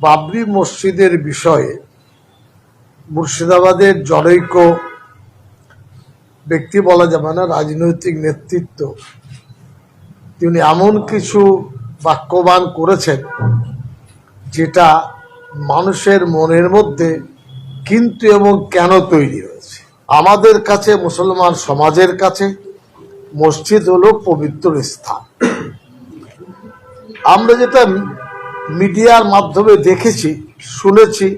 বাবরি মসজিদের বিষয়ে মুর্শিদাবাদের জনৈক ব্যক্তি বলা যাবে না, রাজনৈতিক নেতৃত্ব। তিনি এমন কিছু বাক্যবান করেছেন যেটা মানুষের মনের মধ্যে কিন্তু এবং কেন তৈরি হয়েছে। আমাদের কাছে, মুসলমান সমাজের কাছে মসজিদ হলো পবিত্র স্থান। আমরা যেটা মিডিয়ার মাধ্যমে দেখেছি, শুনেছি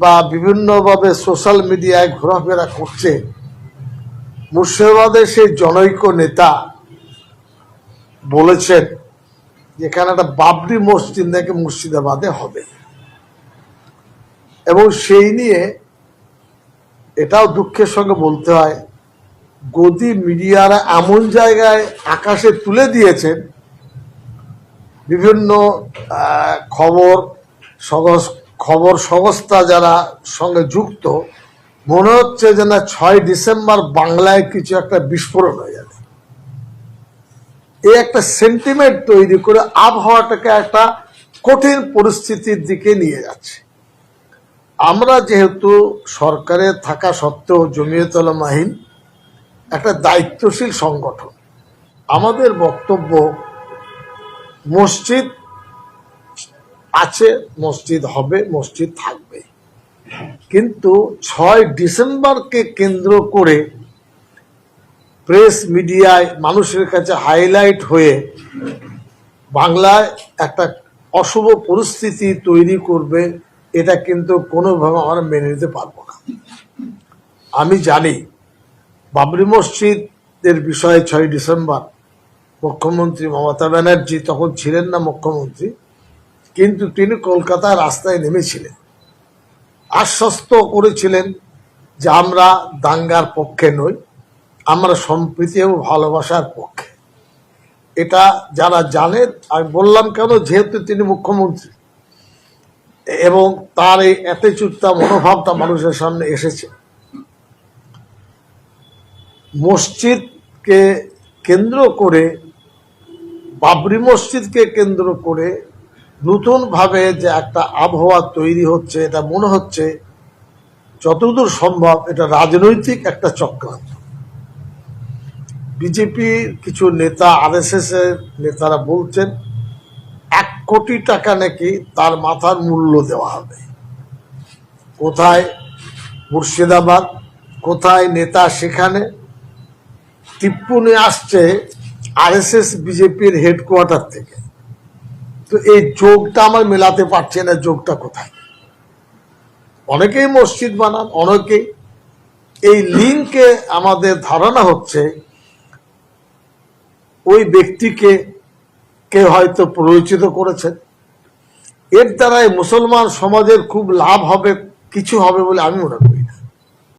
বা বিভিন্নভাবে সোশ্যাল মিডিয়ায় ঘোরাফেরা করছে। মুর্শিদাবাদের সেই জনৈক নেতা বলেছেন যেখানে একটা বাবরি মসজিদ নাকি মুর্শিদাবাদে হবে? এবং সেই নিয়ে এটাও দুঃখের সঙ্গে বলতে হয়, গদি মিডিয়ারা এমন জায়গায় আকাশে তুলে দিয়েছেন বিভিন্ন খবর, সগস- খবর সংস্থা যারা সঙ্গে যুক্ত, মনে হচ্ছে যে না ছয় ডিসেম্বর বাংলায় কিছু একটা বিস্ফোরণ হয়ে যাবে। এই একটা সেন্টিমেন্ট তৈরি করে আবহাওয়াটাকে একটা কঠিন পরিস্থিতির দিকে নিয়ে যাচ্ছে। আমরা যেহেতু সরকারে থাকা সত্ত্বেও জমিয়তল মাহিন একটা দায়িত্বশীল সংগঠন, আমাদের বক্তব্য মসজিদ আছে, মসজিদ হবে, মসজিদ থাকবে। কিন্তু ছয় ডিসেম্বরকে কেন্দ্র করে প্রেস মিডিয়ায় মানুষের কাছে হাইলাইট হয়ে বাংলায় একটা অশুভ পরিস্থিতি তৈরি করবে, এটা কিন্তু কোনোভাবে আমরা মেনে নিতে পারব না। আমি জানি বাবরি মসজিদের বিষয়ে ছয় ডিসেম্বর মুখ্যমন্ত্রী মমতা ব্যানার্জি তখন ছিলেন না মুখ্যমন্ত্রী, কিন্তু তিনি কলকাতায় রাস্তায় নেমেছিলেন। আশ্বস্ত করেছিলেন যে আমরা দাঙ্গার পক্ষে নই, আমরা সম্প্রীতি এবং ভালোবাসার পক্ষে। এটা যারা জানে, আমি বললাম কেন, যেহেতু তিনি মুখ্যমন্ত্রী। এবং তার এই অ্যাটিচিউডটা মনোভাবটা মানুষের সামনে এসেছে। মসজিদকে কেন্দ্র করে বাবরি মসজিদকে কেন্দ্র করে নতুনভাবে যে একটা আবহাওয়া তৈরি হচ্ছে, এটা মনে হচ্ছে যতদূর সম্ভব এটা রাজনৈতিক একটা চক্রান্ত। বিজেপির কিছু নেতা আরএসএস এর নেতারা বলছেন, এক কোটি টাকা নাকি তার মাথার মূল্য দেওয়া হবে। কোথায় মুর্শিদাবাদ, কোথায় নেতা সেখানে? টিপ্পনি আসছে আরএসএস, বিজেপির হেডকোয়ার্টার থেকে। তো এই যোগটা আমার মেলাতে পারছে না, যোগটা কোথায়? অনেকেই মসজিদ বানান, অনেকেই। এই লিঙ্কে আমাদের ধারণা হচ্ছে, ওই ব্যক্তিকে কে হয়তো পরিচিত করেছেন। এর দ্বারাই মুসলমান সমাজের খুব লাভ হবে, কিছু হবে বলে আমি মনে করি